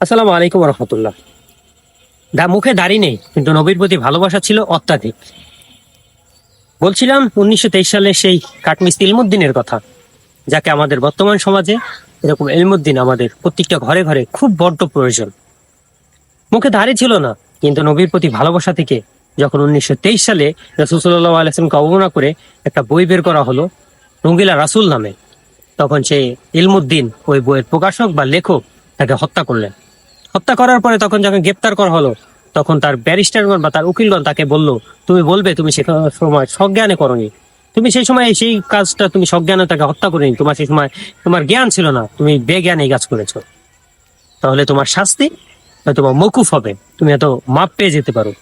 আসসালামু আলাইকুম রহমতুল্লাহ দা, মুখে দাড়ি নেই, কিন্তু নবীর প্রতি ভালোবাসা ছিল অত্যাধিক। বলছিলাম, উনিশশো তেইশ সালে সেই কাঠমিস্তি ইলমুদ্দিনের কথা, যাকে আমাদের বর্তমান সমাজে এরকম ইলমুদ্দিন আমাদের প্রত্যেকটা ঘরে ঘরে খুব বড্ড প্রয়োজন। মুখে দাড়ি ছিল না, কিন্তু নবীর প্রতি ভালোবাসা থেকে যখন উনিশশো তেইশ সালে রসুল্লাহ আলাইসলামকে অবমাননা করে একটা বই বের করা হলো, রঙ্গিলা রাসুল নামে, তখন সে ইলমুদ্দিন ওই বইয়ের প্রকাশক বা লেখক তাকে হত্যা করলেন। হত্যা করার পরে তখন যখন গ্রেপ্তার করা হলো, তখন তার ব্যারিস্টারগণ বা তার উকিলগণ তাকে বলল, তুমি বলবে, তুমি সে সময় সজ্ঞানে করনি। তুমি সেই সময় সেই কাজটা তুমি সজ্ঞানে তাকে হত্যা করিনি। তোমার সেই সময় তোমার জ্ঞান ছিল না। তুমি বেজ্ঞানে এই কাজ করেছ। তাহলে তোমার শাস্তি তোমার মকুফ হবে। তুমি এত মাপ পেয়ে যেতে পারো।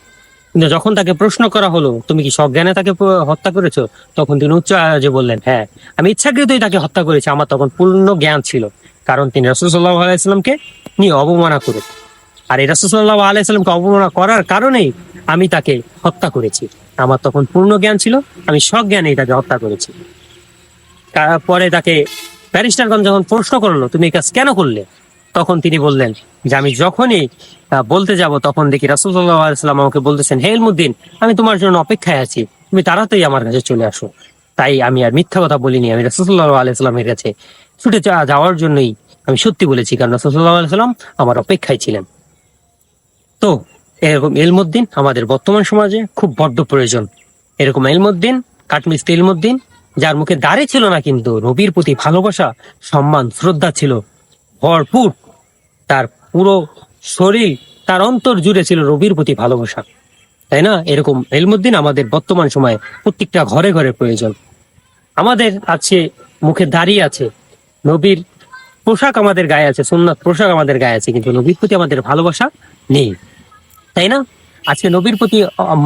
কিন্তু যখন তাকে প্রশ্ন করা হলো, তুমি কি সজ্ঞানে তাকে হত্যা করেছ? তখন তিনি উচ্চ আওয়াজে বললেন হ্যাঁ আমি ইচ্ছাকৃতই তাকে হত্যা করেছি। আমার তখন পূর্ণ জ্ঞান ছিল। কারণ তিনি রসুল্লাহ আলাইসাল্লামকে নিয়ে অবমাননা করে আর এই রসুল্লাহ আলাইসাল্লামকে অবমাননা করার কারণেই আমি তাকে হত্যা করেছি। আমার তখন পূর্ণ জ্ঞান ছিল, আমি সজ্ঞানেই তাকে হত্যা করেছি। তারপরে তাকে ব্যারিস্টারগঞ্জ যখন প্রশ্ন করল, তুমি এই কাজ কেন করলে? তখন তিনি বললেন যে, আমি যখনই বলতে যাব, তখন দেখি রাসুল্লাহ আলাইসাল্লাম আমাকে বলতেছেন, হে ইলমুদ্দিন, আমি তোমার জন্য অপেক্ষায় আছি, তুমি তাড়াতাড়ি আমার কাছে চলে আসো। তাই আমি আর মিথ্যা কথা বলিনি, আমি রাসুল্লাহ আলাইসাল্লামের কাছে ছুটে যাওয়ার জন্যই আমি সত্যি বলেছি, কারণ রাসুল্লাহ আলাইসাল্লাম আমার অপেক্ষায় ছিলেন। তো এরকম ইলমুদ্দিন আমাদের বর্তমান সমাজে খুব বড্ড প্রয়োজন। এরকম এলমুদ্দিন কাঠমিস্তি ইলমুদ্দিন যার মুখে দাঁড়িয়ে ছিল না কিন্তু রবির প্রতি ভালোবাসা, সম্মান, শ্রদ্ধা ছিল। ভরপুর। তার পুরো শরীর, তার অন্তর জুড়ে ছিল রবির প্রতি ভালোবাসা। তাই না? এরকম এলমুদ্দিন আমাদের বর্তমান সময়ে প্রত্যেকটা ঘরে ঘরে প্রয়োজন। আমাদের আছে, মুখে দাড়ি আছে। নবীর পোশাক আমাদের গায়ে আছে সুন্নাত পোশাক আমাদের গায়ে আছে, কিন্তু নবীর প্রতি আমাদের ভালোবাসা নেই। তাই না? আজকে নবীর প্রতি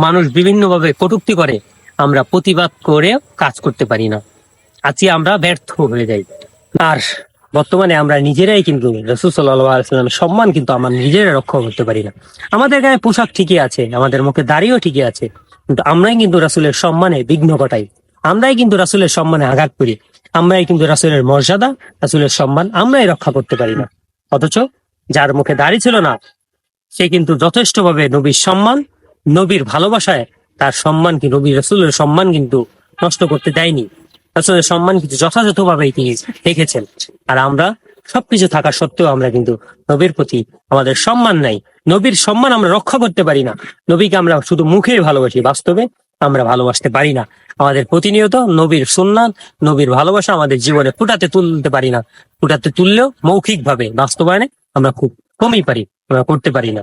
মানুষ বিভিন্নভাবে কটুক্তি করে, আমরা প্রতিবাদ করে কাজ করতে পারি না। আজকে আমরা ব্যর্থ হয়ে যাই। আর বর্তমানে আমরা নিজেরাই কিন্তু রসুল সম্মান কিন্তু আমরা নিজেরা রক্ষা করতে পারি না। আমাদের গায়ে পোশাক ঠিকই আছে, আমাদের মুখে দাড়িও ঠিকই আছে, কিন্তু আমরাই কিন্তু রাসুলের সম্মানে বিঘ্ন ঘটাই। আমরাই কিন্তু রাসুলের সম্মানে আঘাত করি। আমরাই কিন্তু রাসুলের মর্যাদা, রাসুলের সম্মান আমরাই রক্ষা করতে পারি না। অথচ যার মুখে দাড়ি ছিল না, সে কিন্তু যথেষ্টভাবে নবীর সম্মান, নবীর ভালোবাসায় তার সম্মান কি নবী রসুলের সম্মান কিন্তু নষ্ট করতে দেয়নি। রসুলের সম্মান কিন্তু যথাযথভাবেই তিনি রেখেছেন। আর আমরা সবকিছু থাকা সত্ত্বেও আমরা কিন্তু নবীর প্রতি আমাদের সম্মান নাই। নবীর সম্মান আমরা রক্ষা করতে পারি না। নবীকে আমরা শুধু মুখে ভালোবাসি, বাস্তবে আমরা ভালোবাসতে পারি না। আমাদের প্রতিনিয়ত নবীর সুন্নাত, নবীর ভালোবাসা আমাদের জীবনে ফুটাতে তুলতে পারি না। ফুটাতে তুললেও মৌখিক ভাবে বাস্তবায়নে আমরা খুব কমই পারি, আমরা করতে পারি না।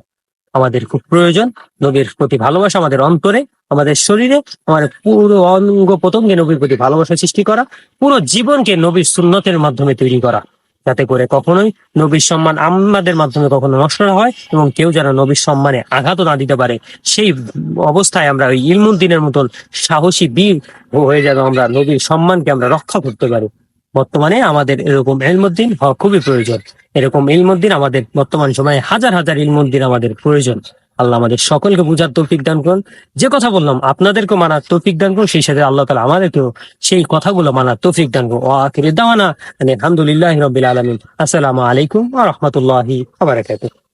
আমাদের খুব প্রয়োজন নবীর প্রতি ভালোবাসা আমাদের অন্তরে, আমাদের শরীরে, আমাদের পুরো অঙ্গ প্রত্যঙ্গে নবীর প্রতি ভালোবাসা সৃষ্টি করা, পুরো জীবনকে নবীর সুন্নতের মাধ্যমে তৈরি করা। যাতে করে কখনোই নবীর সম্মান আমাদের মাধ্যমে কখনো নষ্ট না হয় এবং কেউ যেন নবীর সম্মানে আঘাতও না দিতে পারে। সেই অবস্থায় আমরা ওই ইলমুদ্দিনের মতন সাহসী বীর হয়ে যেন আমরা নবীর সম্মানকে আমরা রক্ষা করতে পারি। বর্তমানে আমাদের এরকম ইলমুদ্দিন হওয়া খুবই প্রয়োজন। এরকম ইলমুদ্দিন আমাদের বর্তমান সময়ে হাজার হাজার ইলমুদ্দিন আমাদের প্রয়োজন। আল্লাহ আমাদের সকলকে বুঝার তৌফিক দান করুন। যে কথা বললাম আপনাদেরকে মানার তৌফিক দান করুন, সেই সাথে আল্লাহ তালা আমাদেরকেও সেই কথাগুলো মানার তৌফিক দান করুন। ও আখির দাওয়ানা আলহামদুলিল্লাহ রবিল আলমিন। আসসালামু আলাইকুম আ রহমতুল্লাহি আবরাকাতুহ